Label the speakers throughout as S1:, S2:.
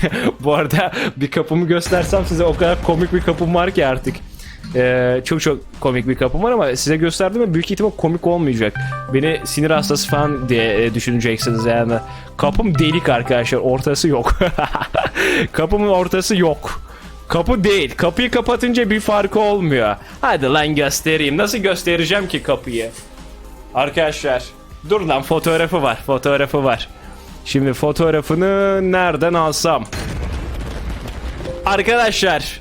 S1: Bu arada bir kapımı göstersem size o kadar komik bir kapım var ki artık. Ee, çok çok komik bir kapım var ama size gösterdim ve büyük ihtimal komik olmayacak. Beni sinir hastası falan diye e, düşüneceksiniz yani. Kapım delik arkadaşlar ortası yok. Kapımın ortası yok. Kapı değil. Kapıyı kapatınca bir farkı olmuyor. Hadi lan göstereyim. Nasıl göstereceğim ki kapıyı? Arkadaşlar dur lan fotoğrafı var. Fotoğrafı var. Şimdi fotoğrafını nereden alsam? Arkadaşlar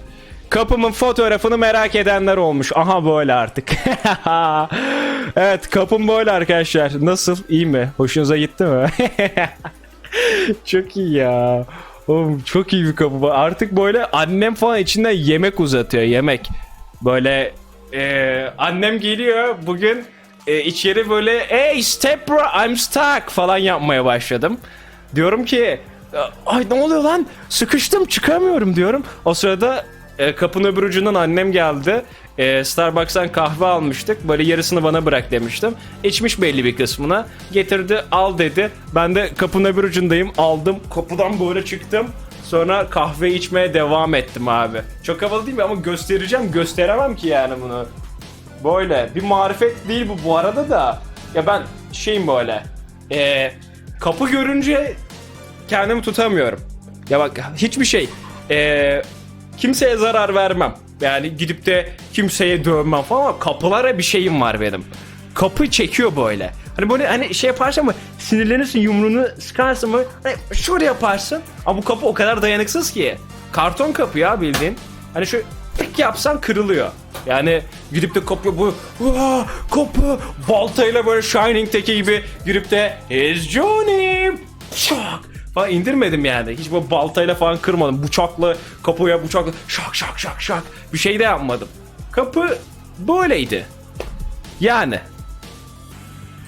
S1: kapımın fotoğrafını merak edenler olmuş. Aha böyle artık. evet kapım böyle arkadaşlar. Nasıl? İyi mi? Hoşunuza gitti mi? çok iyi ya. Oğlum çok iyi bir kapı. Artık böyle annem falan içinden yemek uzatıyor. Yemek. Böyle e, annem geliyor bugün e, içeri böyle hey step bro I'm stuck falan yapmaya başladım. Diyorum ki ay ne oluyor lan sıkıştım çıkamıyorum diyorum. O sırada e, kapının öbür ucundan annem geldi. E, Starbucks'tan kahve almıştık. Böyle yarısını bana bırak demiştim. İçmiş belli bir kısmına. Getirdi al dedi. Ben de kapının öbür ucundayım. Aldım. Kapıdan böyle çıktım. Sonra kahve içmeye devam ettim abi. Çok havalı değil mi? Ama göstereceğim. Gösteremem ki yani bunu. Böyle. Bir marifet değil bu bu arada da. Ya ben şeyim böyle. E, kapı görünce kendimi tutamıyorum. Ya bak hiçbir şey. Ee, kimseye zarar vermem. Yani gidip de kimseye dövmem falan ama kapılara bir şeyim var benim. Kapı çekiyor böyle. Hani böyle hani şey yaparsın mı sinirlenirsin yumruğunu sıkarsın mı hani şöyle yaparsın. Ama bu kapı o kadar dayanıksız ki. Karton kapı ya bildiğin. Hani şu tık yapsan kırılıyor. Yani gidip de kapı bu "Aa, baltayla böyle Shining'teki gibi girip de Here's Johnny şak falan indirmedim yani. Hiç bu baltayla falan kırmadım. Bıçakla kapıya bıçakla şak şak şak şak bir şey de yapmadım. Kapı böyleydi. Yani.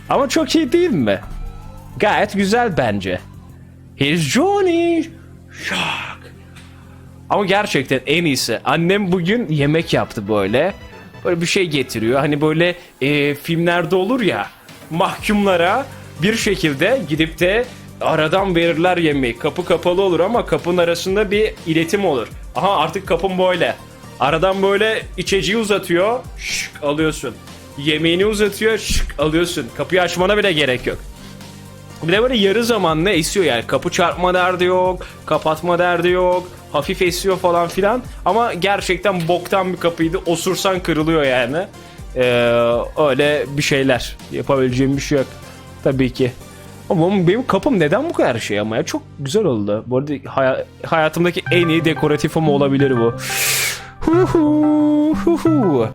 S1: Ama çok iyi değil mi? Gayet güzel bence. Here's Johnny. Şak. Ama gerçekten en iyisi. Annem bugün yemek yaptı böyle. Böyle bir şey getiriyor. Hani böyle e, filmlerde olur ya. Mahkumlara bir şekilde gidip de aradan verirler yemeği. Kapı kapalı olur ama kapının arasında bir iletim olur. Aha artık kapım böyle. Aradan böyle içeceği uzatıyor. Şık alıyorsun. Yemeğini uzatıyor. Şık alıyorsun. Kapıyı açmana bile gerek yok. Bir de böyle yarı zamanlı esiyor yani. Kapı çarpma derdi yok. Kapatma derdi yok. Hafif esiyor falan filan. Ama gerçekten boktan bir kapıydı. Osursan kırılıyor yani. Ee, öyle bir şeyler. Yapabileceğim bir şey yok. Tabii ki. Ama benim kapım neden bu kadar şey ama ya? Çok güzel oldu. Bu arada haya- hayatımdaki en iyi dekoratifim olabilir bu. Hu.